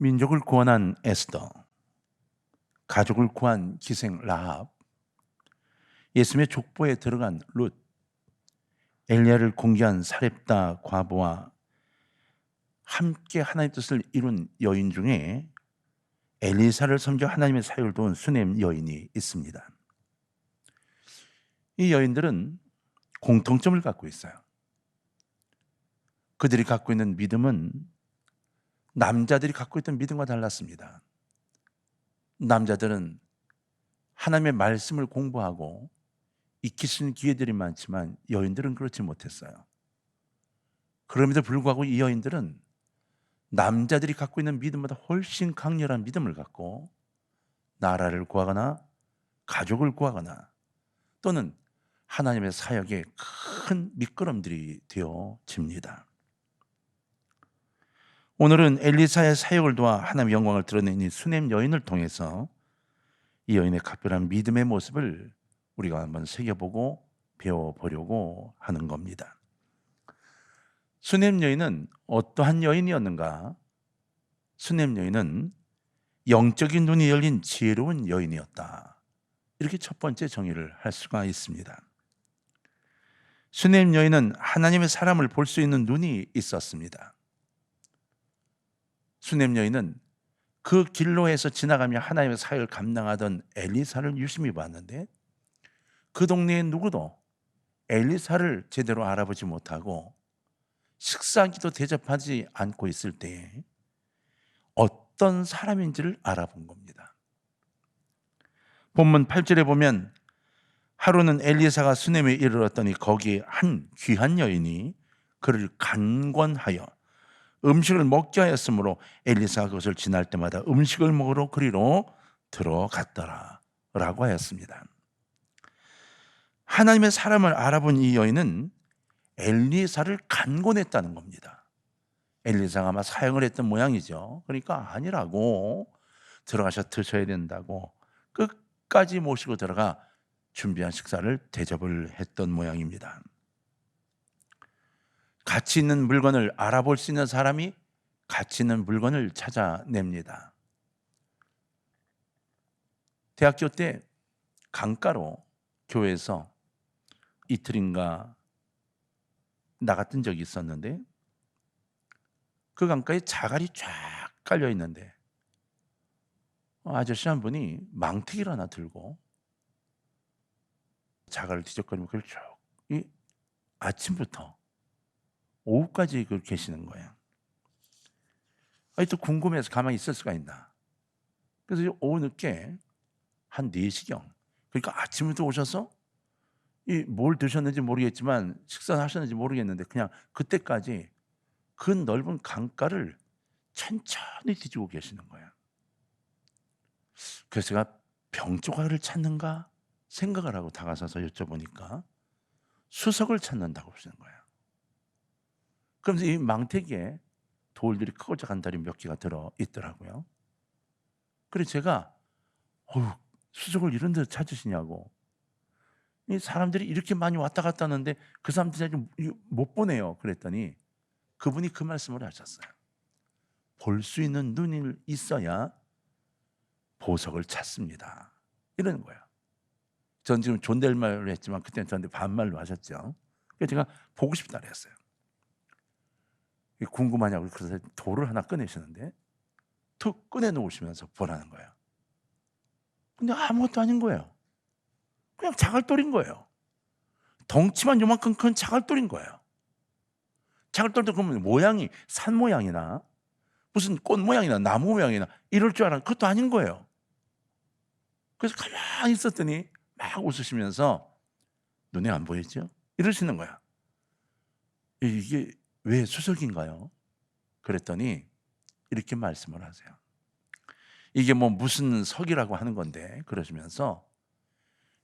민족을 구원한 에스더, 가족을 구한 기생 라합, 예수님의 족보에 들어간 룻, 엘리야를 공개한 사렙다 과부와 함께 하나님의 뜻을 이룬 여인 중에 엘리사를 섬겨 하나님의 사역을 도운 수냄 여인이 있습니다. 이 여인들은 공통점을 갖고 있어요. 그들이 갖고 있는 믿음은 남자들이 갖고 있던 믿음과 달랐습니다. 남자들은 하나님의 말씀을 공부하고 익힐 수 있는 기회들이 많지만 여인들은 그렇지 못했어요. 그럼에도 불구하고 이 여인들은 남자들이 갖고 있는 믿음보다 훨씬 강렬한 믿음을 갖고 나라를 구하거나 가족을 구하거나 또는 하나님의 사역에 큰 미끄럼들이 되어집니다. 오늘은 엘리사의 사역을 도와 하나님의 영광을 드러낸 이 수냄 여인을 통해서 이 여인의 각별한 믿음의 모습을 우리가 한번 새겨보고 배워보려고 하는 겁니다. 수냄 여인은 어떠한 여인이었는가? 수냄 여인은 영적인 눈이 열린 지혜로운 여인이었다. 이렇게 첫 번째 정의를 할 수가 있습니다. 수냄 여인은 하나님의 사람을 볼 수 있는 눈이 있었습니다. 수냄 여인은 그 길로에서 지나가며 하나님의 사역을 감당하던 엘리사를 유심히 봤는데 그 동네에 누구도 엘리사를 제대로 알아보지 못하고 식사기도 대접하지 않고 있을 때에 어떤 사람인지를 알아본 겁니다. 본문 8절에 보면 하루는 엘리사가 수넴에 이르렀더니 거기에 한 귀한 여인이 그를 간권하여 음식을 먹게 하였으므로 엘리사가 그것을 지날 때마다 음식을 먹으러 그리로 들어갔더라 라고 하였습니다. 하나님의 사람을 알아본 이 여인은 엘리사를 간곤했다는 겁니다. 엘리사가 아마 사용을 했던 모양이죠. 그러니까 아니라고 들어가셔 드셔야 된다고 끝까지 모시고 들어가 준비한 식사를 대접을 했던 모양입니다. 가치 있는 물건을 알아볼 수 있는 사람이 가치 있는 물건을 찾아냅니다. 대학교 때 강가로 교회에서 이틀인가 나갔던 적이 있었는데 그 강가에 자갈이 쫙 깔려 있는데 아저씨 한 분이 망태기를 하나 들고 자갈을 뒤적거리면 그걸 쭉이 아침부터 오후까지 그 계시는 거예요. 아니 또 궁금해서 가만히 있을 수가 있나? 그래서 오후 늦게 한 4시경 그러니까 아침부터 오셔서 이 뭘 드셨는지 모르겠지만 식사를 하셨는지 모르겠는데 그냥 그때까지 그 넓은 강가를 천천히 뒤지고 계시는 거예요. 그래서 제가 병 조각을 찾는가 생각을 하고 다가서서 여쭤보니까 수석을 찾는다고 하시는 거예요. 그러면서 이 망태기에 돌들이 크고 작은 달이 몇 개가 들어 있더라고요. 그래서 제가 어휴, 수석을 이런 데서 찾으시냐고. 이 사람들이 이렇게 많이 왔다 갔다 하는데 그 사람들이 못 보내요. 그랬더니 그분이 그 말씀을 하셨어요. 볼 수 있는 눈이 있어야 보석을 찾습니다. 이러는 거예요. 전 지금 존댓말을 했지만 그때는 저한테 반말로 하셨죠. 그래서 제가 보고 싶다 그랬어요. 궁금하냐고 그래서 돌을 하나 꺼내시는데 툭 꺼내 놓으시면서 보라는 거예요. 근데 아무것도 아닌 거예요. 그냥 자갈돌인 거예요. 덩치만 요만큼 큰 자갈돌인 거예요. 자갈돌도 그러면 모양이 산 모양이나 무슨 꽃 모양이나 나무 모양이나 이럴 줄 알았는데 그것도 아닌 거예요. 그래서 가만히 있었더니 막 웃으시면서 눈에 안 보이죠? 이러시는 거야. 이게 왜 수석인가요? 그랬더니 이렇게 말씀을 하세요. 이게 뭐 무슨 석이라고 하는 건데 그러시면서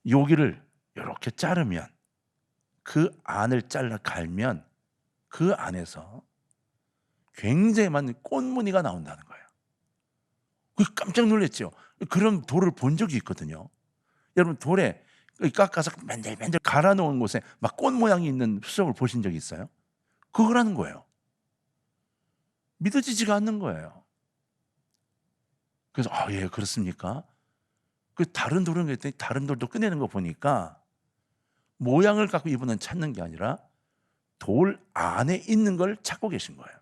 여기를 이렇게 자르면 그 안을 잘라 갈면 그 안에서 굉장히 많은 꽃무늬가 나온다는 거예요. 그 깜짝 놀랐죠. 그런 돌을 본 적이 있거든요. 여러분 돌에 깎아서 맨들맨들 갈아 놓은 곳에 막 꽃 모양이 있는 수석을 보신 적 있어요? 그거라는 거예요. 믿어지지가 않는 거예요. 그래서 아, 예, 그렇습니까? 그 다른 돌은 그랬더니 다른 돌도 꺼내는 거 보니까 모양을 갖고 이분은 찾는 게 아니라 돌 안에 있는 걸 찾고 계신 거예요.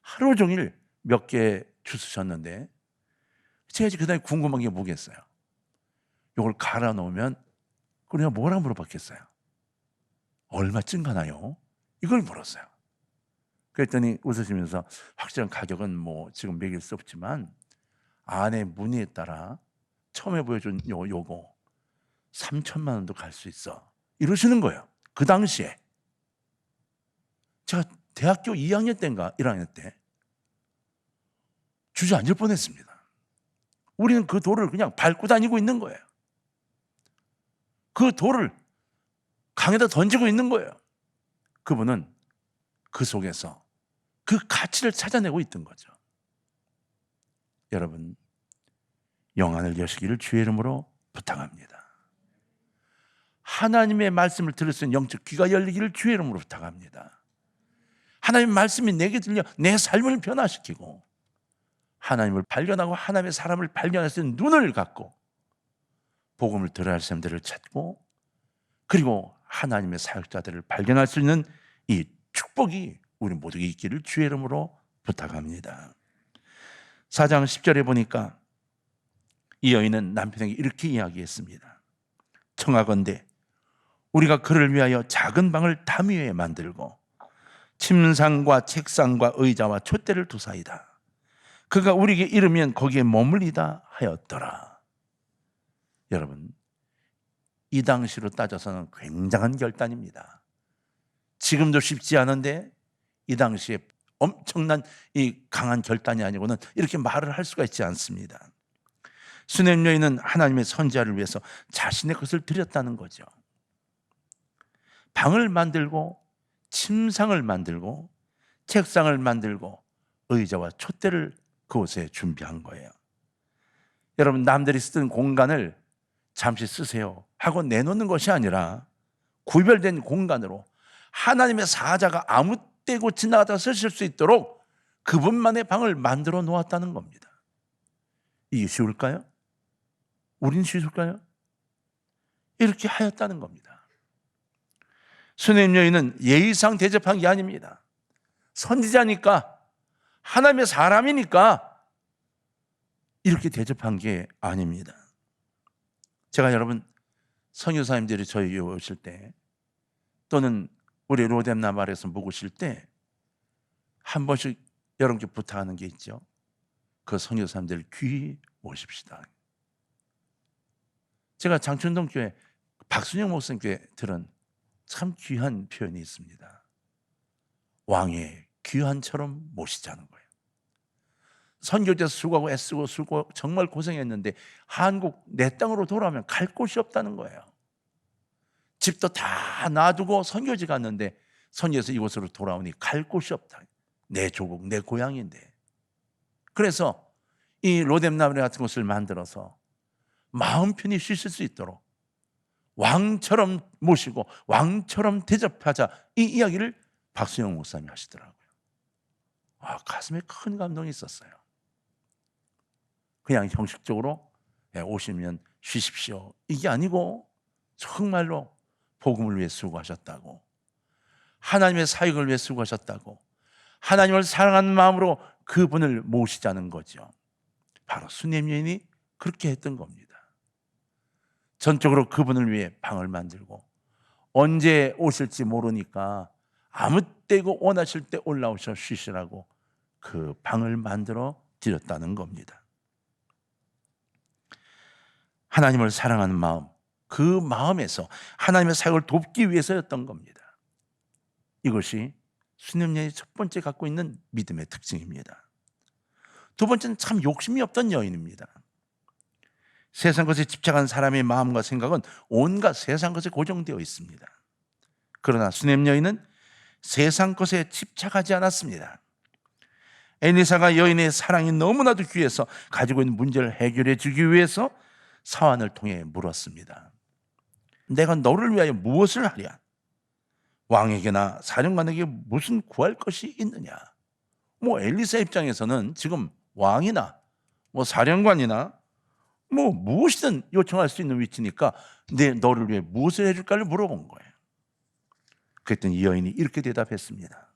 하루 종일 몇 개 주스셨는데 제가 이제 그다음에 궁금한 게 뭐겠어요? 이걸 갈아 놓으면 그냥 뭐라 물어봤겠어요? 얼마쯤 가나요? 이걸 물었어요. 그랬더니 웃으시면서 확실한 가격은 뭐 지금 매길 수 없지만 안에 무늬에 따라 처음에 보여준 요, 요거 3천만 원도 갈 수 있어. 이러시는 거예요. 그 당시에. 제가 대학교 2학년 때인가 1학년 때 주저앉을 뻔했습니다. 우리는 그 돌을 그냥 밟고 다니고 있는 거예요. 그 돌을 강에다 던지고 있는 거예요. 그분은 그 속에서 그 가치를 찾아내고 있던 거죠. 여러분, 영안을 여시기를 주의 이름으로 부탁합니다. 하나님의 말씀을 들을 수 있는 영적 귀가 열리기를 주의 이름으로 부탁합니다. 하나님의 말씀이 내게 들려 내 삶을 변화시키고 하나님을 발견하고 하나님의 사람을 발견할 수 있는 눈을 갖고 복음을 들어야 할 사람들을 찾고 그리고 하나님의 사역자들을 발견할 수 있는 이 축복이 우리 모두에게 있기를 주의 이름으로 부탁합니다. 4장 10절에 보니까 이 여인은 남편에게 이렇게 이야기했습니다. 청하건대 우리가 그를 위하여 작은 방을 담 위에 만들고 침상과 책상과 의자와 촛대를 두사이다. 그가 우리에게 이르면 거기에 머물리다 하였더라. 여러분, 이 당시로 따져서는 굉장한 결단입니다. 지금도 쉽지 않은데 이 당시에 엄청난 이 강한 결단이 아니고는 이렇게 말을 할 수가 있지 않습니다. 수냄 여인은 하나님의 선지자를 위해서 자신의 것을 드렸다는 거죠. 방을 만들고 침상을 만들고 책상을 만들고 의자와 촛대를 그곳에 준비한 거예요. 여러분 남들이 쓰던 공간을 잠시 쓰세요 하고 내놓는 것이 아니라 구별된 공간으로 하나님의 사자가 아무 때고 지나가다 쓰실 수 있도록 그분만의 방을 만들어 놓았다는 겁니다. 이게 쉬울까요? 우린 쉬울까요? 이렇게 하였다는 겁니다. 수냄 여인은 예의상 대접한 게 아닙니다. 선지자니까 하나님의 사람이니까 이렇게 대접한 게 아닙니다. 제가 여러분 선교사님들이 저희 오실 때 또는 우리 로뎀나발에서 묵으실 때 한 번씩 여러분께 부탁하는 게 있죠. 그 선교사님들 귀 모십시다. 제가 장춘동 교회 박순영 목사님께 들은 참 귀한 표현이 있습니다. 왕의 귀한처럼 모시자는 거예요. 선교제 수고하고 애쓰고 수고 정말 고생했는데 한국 내 땅으로 돌아오면 갈 곳이 없다는 거예요. 집도 다 놔두고 선교지 갔는데 선교에서 이곳으로 돌아오니 갈 곳이 없다. 내 조국, 내 고향인데. 그래서 이 로뎀나무리 같은 곳을 만들어서 마음 편히 쉬실 수 있도록 왕처럼 모시고 왕처럼 대접하자 이 이야기를 박수영 목사님이 하시더라고요. 아, 가슴에 큰 감동이 있었어요. 그냥 형식적으로 예, 오시면 쉬십시오. 이게 아니고 정말로 복음을 위해 수고하셨다고 하나님의 사역을 위해 수고하셨다고 하나님을 사랑하는 마음으로 그분을 모시자는 거죠. 바로 수님 여인이 그렇게 했던 겁니다. 전적으로 그분을 위해 방을 만들고 언제 오실지 모르니까 아무 때고 원하실 때 올라오셔 쉬시라고 그 방을 만들어 드렸다는 겁니다. 하나님을 사랑하는 마음, 그 마음에서 하나님의 사역을 돕기 위해서였던 겁니다. 이것이 수념녀의 첫 번째 갖고 있는 믿음의 특징입니다. 두 번째는 참 욕심이 없던 여인입니다. 세상 것에 집착한 사람의 마음과 생각은 온갖 세상 것에 고정되어 있습니다. 그러나 수냄 여인은 세상 것에 집착하지 않았습니다. 엘리사가 여인의 사랑이 너무나도 귀해서 가지고 있는 문제를 해결해 주기 위해서 사환을 통해 물었습니다. 내가 너를 위하여 무엇을 하랴? 왕에게나 사령관에게 무슨 구할 것이 있느냐? 뭐 엘리사 입장에서는 지금 왕이나 뭐 사령관이나 뭐 무엇이든 요청할 수 있는 위치니까 내 너를 위해 무엇을 해줄까를 물어본 거예요. 그랬더니 이 여인이 이렇게 대답했습니다.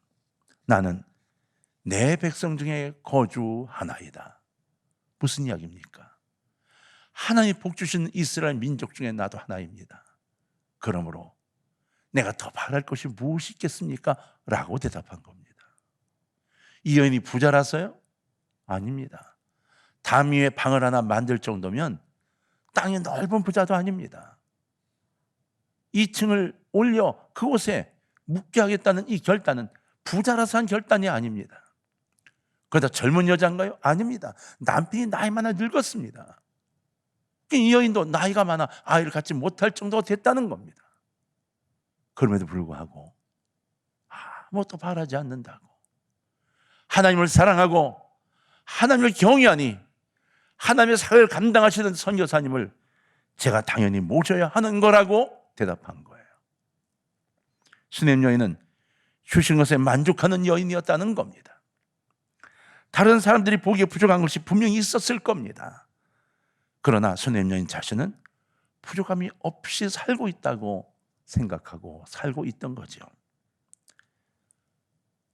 나는 내 백성 중에 거주하나이다. 무슨 이야기입니까? 하나님 복 주신 이스라엘 민족 중에 나도 하나입니다. 그러므로 내가 더 바랄 것이 무엇이 있겠습니까? 라고 대답한 겁니다. 이 여인이 부자라서요? 아닙니다. 담 위에 방을 하나 만들 정도면 땅이 넓은 부자도 아닙니다. 2층을 올려 그곳에 묵게 하겠다는 이 결단은 부자라서 한 결단이 아닙니다. 그러다 젊은 여자인가요? 아닙니다. 남편이 나이 많아 늙었습니다. 이 여인도 나이가 많아 아이를 갖지 못할 정도가 됐다는 겁니다. 그럼에도 불구하고 아무것도 바라지 않는다고. 하나님을 사랑하고 하나님을 경외하니 하나님의 사회를 감당하시는 선교사님을 제가 당연히 모셔야 하는 거라고 대답한 거예요. 수냄 여인은 주신 것에 만족하는 여인이었다는 겁니다. 다른 사람들이 보기에 부족한 것이 분명히 있었을 겁니다. 그러나 여인 자신은 부족함이 없이 살고 있다고 생각하고 살고 있던 거죠.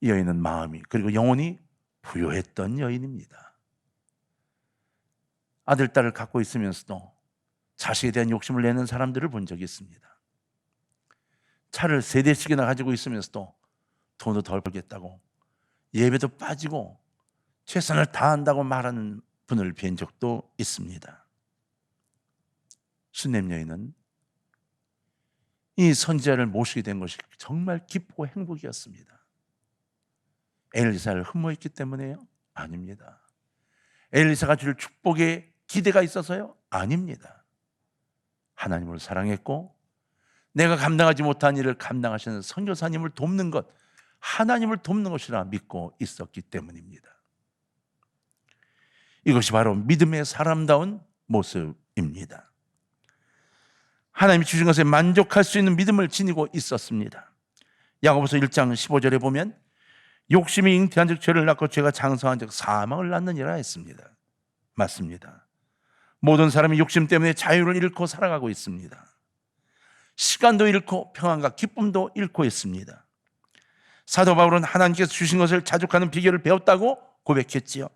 이 여인은 마음이 그리고 영혼이 부요했던 여인입니다. 아들, 딸을 갖고 있으면서도 자식에 대한 욕심을 내는 사람들을 본 적이 있습니다. 차를 세 대씩이나 가지고 있으면서도 돈도 덜 벌겠다고 예배도 빠지고 최선을 다한다고 말하는 분을 뵌 적도 있습니다. 수냄 여인은 이 선지자를 모시게 된 것이 정말 기쁘고 행복이었습니다. 엘리사를 흠모했기 때문에요? 아닙니다. 엘리사가 줄 축복에 기대가 있어서요? 아닙니다. 하나님을 사랑했고 내가 감당하지 못한 일을 감당하시는 선교사님을 돕는 것, 하나님을 돕는 것이라 믿고 있었기 때문입니다. 이것이 바로 믿음의 사람다운 모습입니다. 하나님이 주신 것에 만족할 수 있는 믿음을 지니고 있었습니다. 야고보서 1장 15절에 보면 욕심이 잉태한 즉 죄를 낳고 죄가 장성한 즉 사망을 낳느니라 했습니다. 맞습니다. 모든 사람이 욕심 때문에 자유를 잃고 살아가고 있습니다. 시간도 잃고 평안과 기쁨도 잃고 있습니다. 사도 바울은 하나님께서 주신 것을 자족하는 비결을 배웠다고 고백했지요.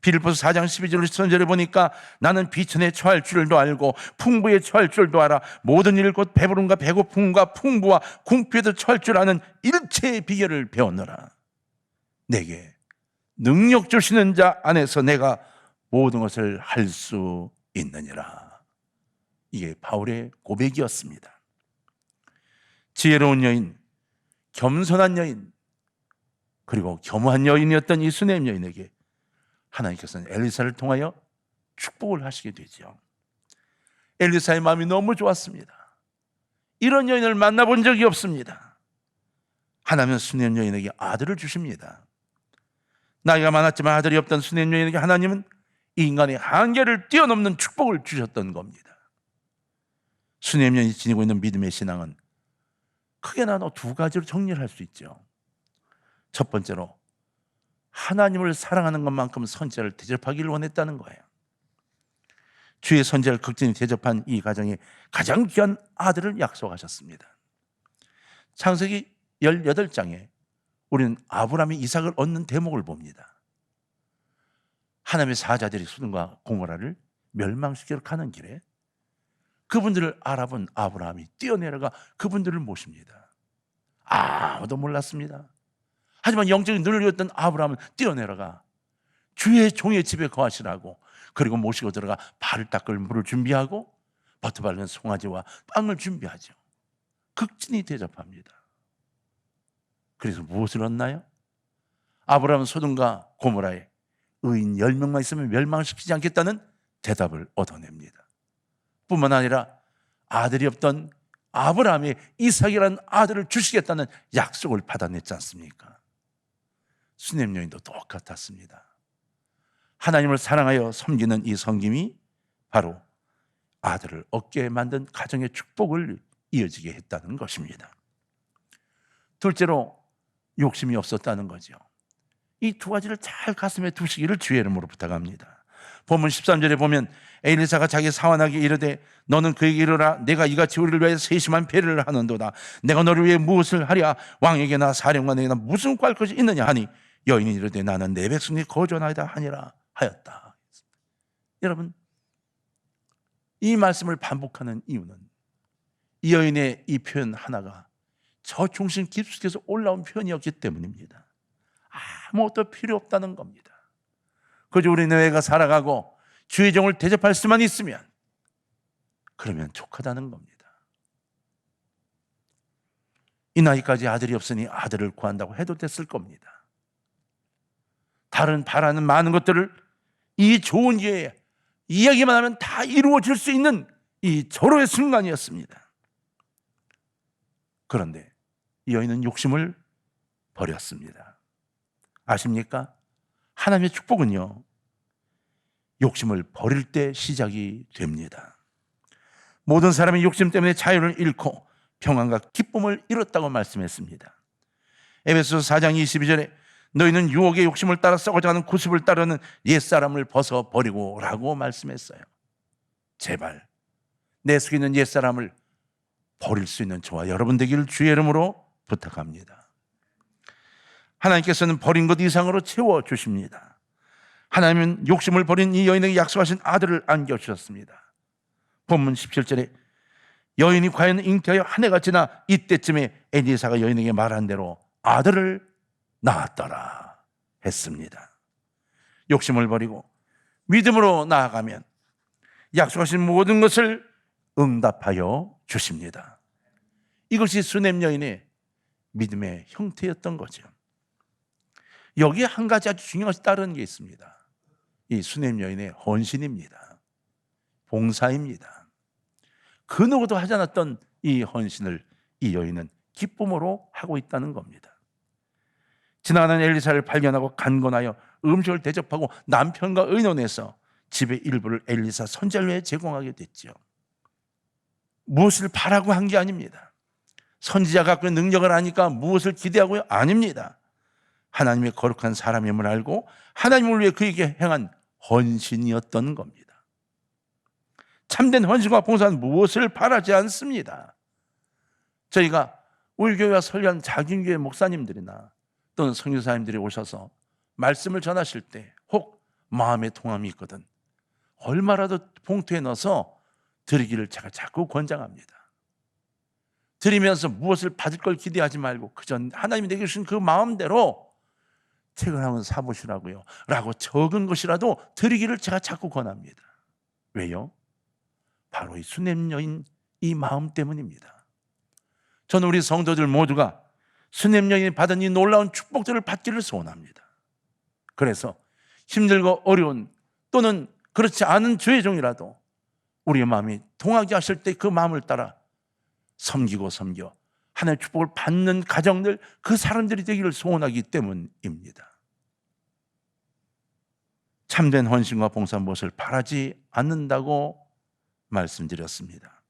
빌립보서 4장 12절 선절에 보니까 나는 비천에 처할 줄도 알고 풍부에 처할 줄도 알아 모든 일 곧 배부름과 배고픔과 풍부와 궁핍에도 처할 줄 아는 일체의 비결을 배웠노라. 내게 능력 주시는 자 안에서 내가 모든 것을 할 수 있느니라. 이게 바울의 고백이었습니다. 지혜로운 여인, 겸손한 여인, 그리고 겸허한 여인이었던 이 수냄 여인에게 하나님께서는 엘리사를 통하여 축복을 하시게 되죠. 엘리사의 마음이 너무 좋았습니다. 이런 여인을 만나본 적이 없습니다. 하나님은 수냄 여인에게 아들을 주십니다. 나이가 많았지만 아들이 없던 수냄 여인에게 하나님은 이 인간의 한계를 뛰어넘는 축복을 주셨던 겁니다. 수냄 여인이 지니고 있는 믿음의 신앙은 크게 나눠 두 가지로 정리를 할 수 있죠. 첫 번째로 하나님을 사랑하는 것만큼 선지자를 대접하기를 원했다는 거예요. 주의 선지자를 극진히 대접한 이 가정에 가장 귀한 아들을 약속하셨습니다. 창세기 18장에 우리는 아브라함이 이삭을 얻는 대목을 봅니다. 하나님의 사자들이 수든과 공고라를 멸망시키러 가는 길에 그분들을 알아본 아브라함이 뛰어내려가 그분들을 모십니다. 아무도 몰랐습니다. 하지만 영적인 눈을이었던 아브라함은 뛰어내려가 주의 종의 집에 거하시라고 그리고 모시고 들어가 발을 닦을 물을 준비하고 버터 밟는 송아지와 빵을 준비하죠. 극진히 대접합니다. 그래서 무엇을 얻나요? 아브라함은 소돔과 고모라에 의인 10명만 있으면 멸망시키지 않겠다는 대답을 얻어냅니다. 뿐만 아니라 아들이 없던 아브라함이 이삭이라는 아들을 주시겠다는 약속을 받아냈지 않습니까? 수냄 여인도 똑같았습니다. 하나님을 사랑하여 섬기는 이 성김이 바로 아들을 얻게 만든 가정의 축복을 이어지게 했다는 것입니다. 둘째로 욕심이 없었다는 거죠. 이 두 가지를 잘 가슴에 두시기를 주의 이름으로 부탁합니다. 본문 13절에 보면 엘리사가 자기 사환에게 이르되 너는 그에게 이르라 내가 이같이 우리를 위해 세심한 배를 하는도다 내가 너를 위해 무엇을 하랴 왕에게나 사령관에게나 무슨 구할 것이 있느냐 하니 여인이 이르되 나는 내 백성이 거존하다 하니라 하였다 여러분 이 말씀을 반복하는 이유는 이 여인의 이 표현 하나가 저 중심 깊숙이서 올라온 표현이었기 때문입니다 아무것도 필요 없다는 겁니다 그저 우리 내가 살아가고 주의 종을 대접할 수만 있으면 그러면 족하다는 겁니다. 이 나이까지 아들이 없으니 아들을 구한다고 해도 됐을 겁니다. 다른 바라는 많은 것들을 이 좋은 기회에 이야기만 하면 다 이루어질 수 있는 이 절호의 순간이었습니다. 그런데 이 여인은 욕심을 버렸습니다. 아십니까? 하나님의 축복은요, 욕심을 버릴 때 시작이 됩니다. 모든 사람이 욕심 때문에 자유를 잃고 평안과 기쁨을 잃었다고 말씀했습니다. 에베소 4장 22절에 너희는 유혹의 욕심을 따라 썩어가는 구습을 따르는 옛사람을 벗어 버리고 라고 말씀했어요. 제발 내 속에 있는 옛사람을 버릴 수 있는 저와 여러분 되기를 주의 이름으로 부탁합니다. 하나님께서는 버린 것 이상으로 채워 주십니다. 하나님은 욕심을 버린 이 여인에게 약속하신 아들을 안겨주셨습니다. 본문 17절에 여인이 과연 잉태하여 한 해가 지나 이때쯤에 엘리사가 여인에게 말한 대로 아들을 낳았더라 했습니다. 욕심을 버리고 믿음으로 나아가면 약속하신 모든 것을 응답하여 주십니다. 이것이 수냄 여인의 믿음의 형태였던 거죠. 여기에 한 가지 아주 중요한 다른 게 있습니다. 이 수냄 여인의 헌신입니다. 봉사입니다. 그 누구도 하지 않았던 이 헌신을 이 여인은 기쁨으로 하고 있다는 겁니다. 지나가는 엘리사를 발견하고 간건하여 음식을 대접하고 남편과 의논해서 집의 일부를 엘리사 선자료에 제공하게 됐죠. 무엇을 바라고 한 게 아닙니다. 선지자 갖고 있는 능력을 아니까 무엇을 기대하고요? 아닙니다. 하나님의 거룩한 사람임을 알고 하나님을 위해 그에게 행한 헌신이었던 겁니다. 참된 헌신과 봉사는 무엇을 바라지 않습니다. 저희가 우리 교회와 설교한 작은 교회 목사님들이나 또는 성교사님들이 오셔서 말씀을 전하실 때 혹 마음의 통함이 있거든 얼마라도 봉투에 넣어서 드리기를 제가 자꾸 권장합니다. 드리면서 무엇을 받을 걸 기대하지 말고 그저 하나님이 내게 주신 그 마음대로 책을 한번 사보시라고요. 라고 적은 것이라도 드리기를 제가 자꾸 권합니다. 왜요? 바로 이 수냄 여인 이 마음 때문입니다. 저는 우리 성도들 모두가 수냄 여인이 받은 이 놀라운 축복들을 받기를 소원합니다. 그래서 힘들고 어려운 또는 그렇지 않은 죄의 종이라도 우리의 마음이 통하게 하실 때 그 마음을 따라 섬기고 섬겨 하나님의 축복을 받는 가정들 그 사람들이 되기를 소원하기 때문입니다. 참된 헌신과 봉사 무엇을 바라지 않는다고 말씀드렸습니다.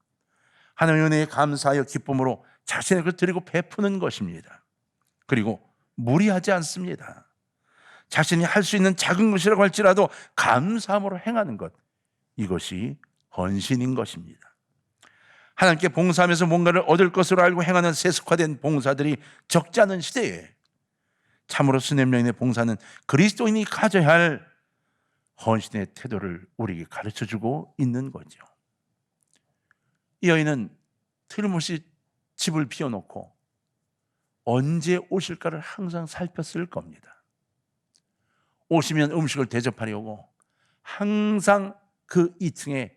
하나님의 은혜에 감사하여 기쁨으로 자신의 것을 드리고 베푸는 것입니다. 그리고 무리하지 않습니다. 자신이 할 수 있는 작은 것이라고 할지라도 감사함으로 행하는 것 이것이 헌신인 것입니다. 하나님께 봉사하면서 뭔가를 얻을 것으로 알고 행하는 세속화된 봉사들이 적지 않은 시대에 참으로 수냄령인의 봉사는 그리스도인이 가져야 할 헌신의 태도를 우리에게 가르쳐 주고 있는 거죠. 이 여인은 틀림없이 집을 비워놓고 언제 오실까를 항상 살폈을 겁니다. 오시면 음식을 대접하려고 항상 그 2층에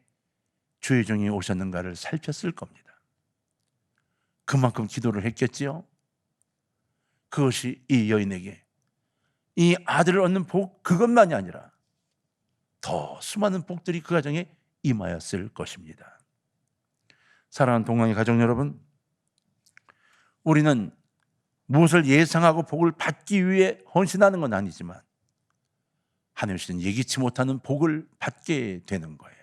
주의 종이 오셨는가를 살폈을 겁니다. 그만큼 기도를 했겠지요. 그것이 이 여인에게 이 아들을 얻는 복 그것만이 아니라 더 수많은 복들이 그 가정에 임하였을 것입니다. 사랑하는 동랑의 가족 여러분, 우리는 무엇을 예상하고 복을 받기 위해 헌신하는 건 아니지만 하나님 씨는 예기치 못하는 복을 받게 되는 거예요.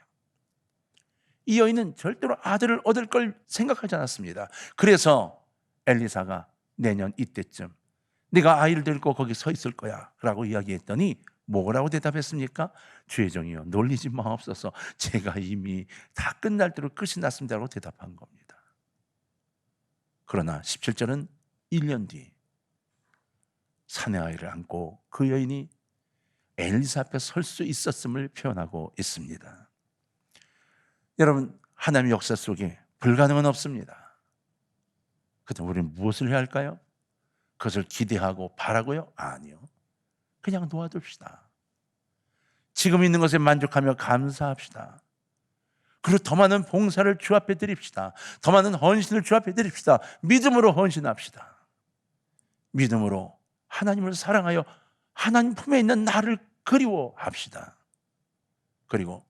이 여인은 절대로 아들을 얻을 걸 생각하지 않았습니다. 그래서 엘리사가 내년 이때쯤 네가 아이를 데리고 거기 서 있을 거야 라고 이야기했더니 뭐라고 대답했습니까? 주의 종이요 놀리지 마옵소서 제가 이미 다 끝날 대로 끝이 났습니다라고 대답한 겁니다. 그러나 17절은 1년 뒤 사내 아이를 안고 그 여인이 엘리사 앞에 설 수 있었음을 표현하고 있습니다. 여러분 하나님의 역사 속에 불가능은 없습니다. 그때 우리는 무엇을 해야 할까요? 그것을 기대하고 바라고요? 아니요. 그냥 놓아둡시다. 지금 있는 것에 만족하며 감사합시다. 그리고 더 많은 봉사를 주 앞에 드립시다. 더 많은 헌신을 주 앞에 드립시다. 믿음으로 헌신합시다. 믿음으로 하나님을 사랑하여 하나님 품에 있는 나를 그리워합시다. 그리고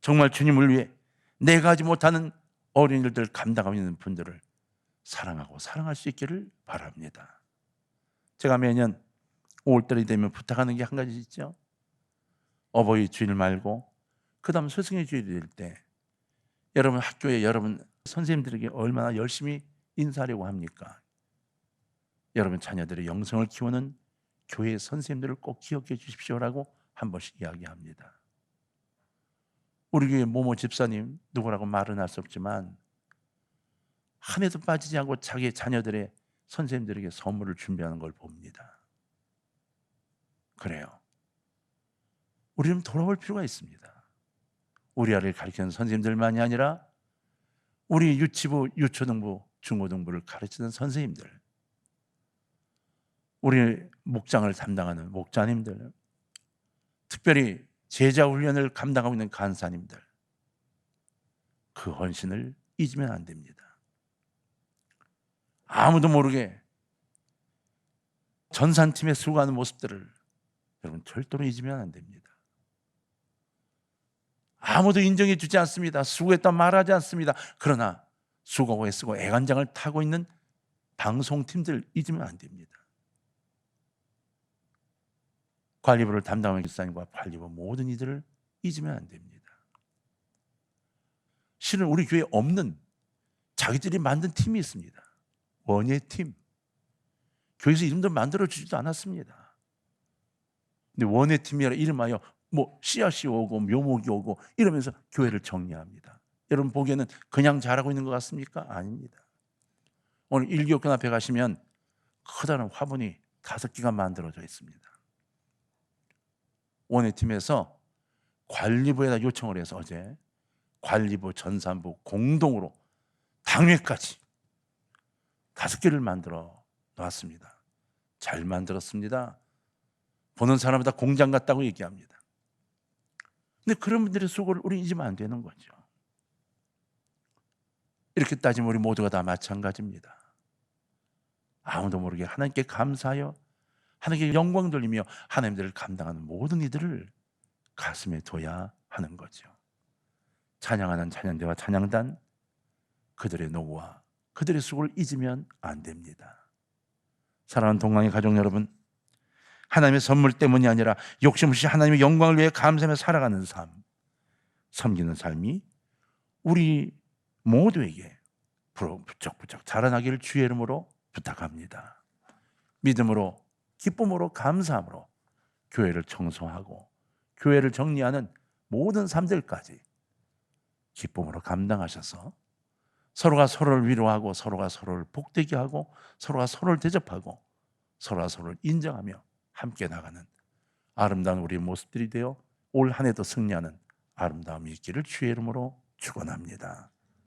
정말 주님을 위해 내가 하지 못하는 어린이들 감당하고 있는 분들을 사랑하고 사랑할 수 있기를 바랍니다. 제가 매년 5월달이 되면 부탁하는 게 한 가지 있죠. 어버이 주일 말고 그 다음 스승의 주일이 될 때 여러분 학교에 여러분 선생님들에게 얼마나 열심히 인사하려고 합니까? 여러분 자녀들의 영성을 키우는 교회 선생님들을 꼭 기억해 주십시오라고 한 번씩 이야기합니다. 우리 교회 모모 집사님 누구라고 말은 할 수 없지만 한 해도 빠지지 않고 자기 자녀들의 선생님들에게 선물을 준비하는 걸 봅니다. 그래요. 우리는 돌아올 필요가 있습니다. 우리 아이를 가르치는 선생님들만이 아니라 우리 유치부, 유초등부, 중고등부를 가르치는 선생님들, 우리 목장을 담당하는 목자님들, 특별히 제자 훈련을 감당하고 있는 간사님들, 그 헌신을 잊으면 안 됩니다. 아무도 모르게 전산팀에 수고하는 모습들을 여러분 절대로 잊으면 안 됩니다. 아무도 인정해 주지 않습니다. 수고했다 말하지 않습니다. 그러나 수고하고 애쓰고 애간장을 타고 있는 방송팀들 잊으면 안 됩니다. 관리부를 담당하는 기사님과 관리부 모든 이들을 잊으면 안 됩니다. 실은 우리 교회에 없는 자기들이 만든 팀이 있습니다. 원예 팀. 교회에서 이름도 만들어 주지도 않았습니다. 근데 원예 팀이라 이름하여 뭐 씨앗이 오고 묘목이 오고 이러면서 교회를 정리합니다. 여러분 보기에는 그냥 잘하고 있는 것 같습니까? 아닙니다. 오늘 일교권 앞에 가시면 커다란 화분이 다섯 개가 만들어져 있습니다. 원예팀에서 관리부에다 요청을 해서 어제 관리부, 전산부 공동으로 당회까지 다섯 개를 만들어 놨습니다. 잘 만들었습니다. 보는 사람마다 공장 같다고 얘기합니다. 근데 그런 분들의 수고를 우리 잊으면 안 되는 거죠. 이렇게 따지면 우리 모두가 다 마찬가지입니다. 아무도 모르게 하나님께 감사하여 하나님께 영광 돌리며 하나님들을 감당하는 모든 이들을 가슴에 둬야 하는 거죠. 찬양하는 찬양대와 찬양단 그들의 노고와 그들의 수고를 잊으면 안 됩니다. 사랑하는 동강의 가족 여러분, 하나님의 선물 때문이 아니라 욕심 없이 하나님의 영광을 위해 감사하며 살아가는 삶, 섬기는 삶이 우리 모두에게 부쩍부쩍 자라나기를 주의 이름으로 부탁합니다. 믿음으로 기쁨으로 감사함으로 교회를 청소하고 교회를 정리하는 모든 삶들까지 기쁨으로 감당하셔서 서로가 서로를 위로하고 서로가 서로를 복되게 하고 서로가 서로를 대접하고 서로가 서로를 인정하며 함께 나가는 아름다운 우리 모습들이 되어 올 한 해도 승리하는 아름다움이 있기를 주의 이름으로 축원합니다.